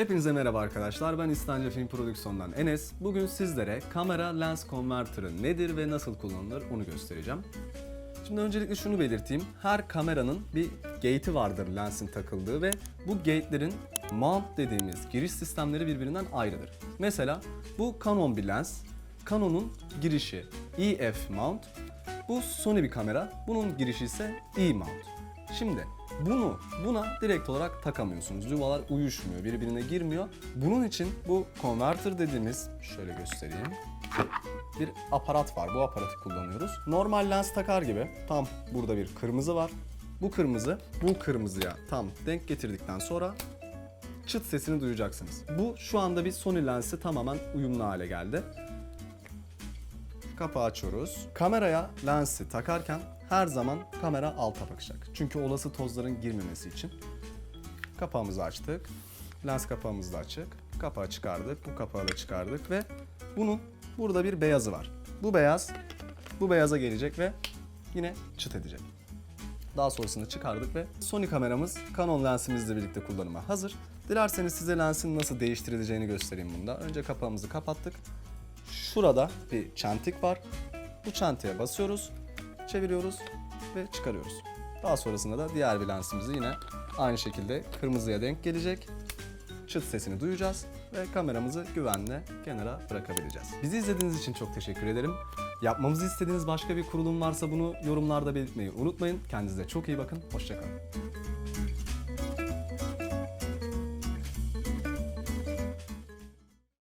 Hepinize merhaba arkadaşlar. Ben İstanbul Film Prodüksiyon'dan Enes. Bugün sizlere kamera lens converter'ı nedir ve nasıl kullanılır onu göstereceğim. Şimdi öncelikle şunu belirteyim. Her kameranın bir gate'i vardır lensin takıldığı ve bu gate'lerin mount dediğimiz giriş sistemleri birbirinden ayrıdır. Mesela bu Canon bir lens. Canon'un girişi EF mount. Bu Sony bir kamera. Bunun girişi ise E mount. Şimdi bunu buna direkt olarak takamıyorsunuz. Yuvalar uyuşmuyor, birbirine girmiyor. Bunun için bu converter dediğimiz şöyle göstereyim. Bir aparat var. Bu aparatı kullanıyoruz. Normal lens takar gibi tam burada bir kırmızı var. Bu kırmızı bu kırmızıya tam denk getirdikten sonra çıt sesini duyacaksınız. Bu şu anda bir Sony lensi tamamen uyumlu hale geldi. Kapağı açıyoruz. Kameraya lensi takarken her zaman kamera alta bakacak. Çünkü olası tozların girmemesi için. Kapağımızı açtık. Lens kapağımız da açık. Kapağı çıkardık. Bu kapağı da çıkardık ve bunun burada bir beyazı var. Bu beyaz bu beyaza gelecek ve yine çıt edecek. Daha sonrasında çıkardık ve Sony kameramız Canon lensimizle birlikte kullanıma hazır. Dilerseniz size lensin nasıl değiştirileceğini göstereyim bunda. Önce kapağımızı kapattık. Şurada bir çentik var. Bu çentiğe basıyoruz, çeviriyoruz ve çıkarıyoruz. Daha sonrasında da diğer bir lensimizi yine aynı şekilde kırmızıya denk gelecek. Çıt sesini duyacağız ve kameramızı güvenle kenara bırakabileceğiz. Bizi izlediğiniz için çok teşekkür ederim. Yapmamızı istediğiniz başka bir kurulum varsa bunu yorumlarda belirtmeyi unutmayın. Kendinize çok iyi bakın. Hoşçakalın.